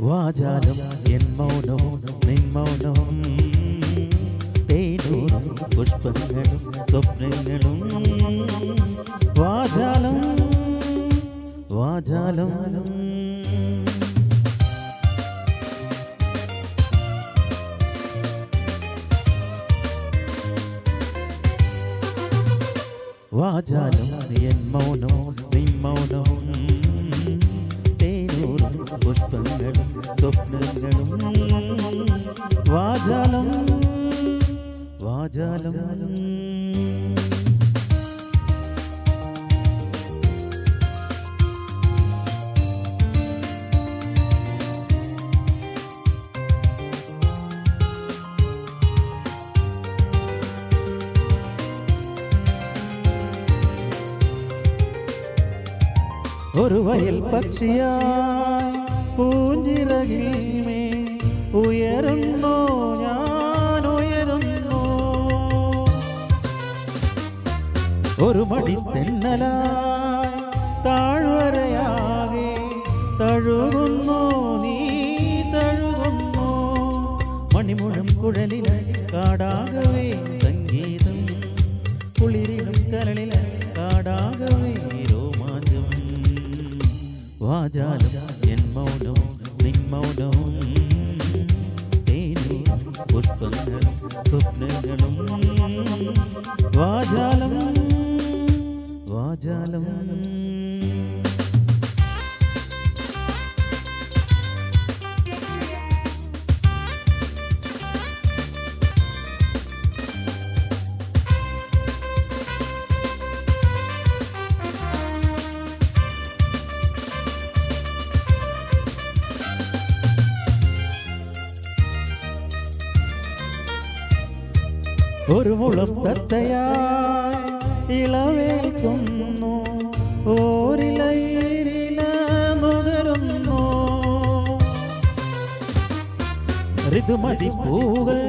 വാചാലം എൻ മൗനവും നിൻ മൗനവും തേനൂറും പുഷ്പങ്ങളും സ്വപ്നങ്ങളും. വാചാലം വാചാലം. വാചാലം എൻ മൗനവും வாஜாலம் வாஜாலம். ஒரு வயல் பட்சியாய் பூஞ்சிறகில் ഒരു മടി തെന്നലായി താഴ്വരയാകെ തഴുകുന്നു നീ തഴുകുന്നു. മണിമുഴം കുഴലിൽ കാടാകവേ സംഗീതം. കുളിരിലും കരളിൽ കാടാകവേ രോമാഞ്ചം. വാചാലം എൻ മൗനവും നിൻ മൗനവും പുഷ്പങ്ങളും സ്വപ്നങ്ങളും. വാചാലം ஆஜாலம் ஒரு முழம் தத்தையா ഇളവേൽക്കുന്നു ഓരിലയിരില നുകരുന്നു. ഋതുമതി പൂകൾ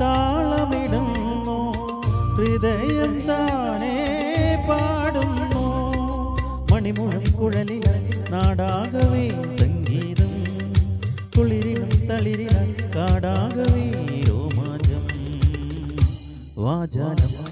താളമിടുന്നു ഹൃദയം താനേ പാടുന്നു. മണിമുഴം കുഴലിൽ നാടാകവേ സംഗീതം കുളിരിലും തളിരിലും കാടാകവേ രോമാഞ്ചം. വാചാലം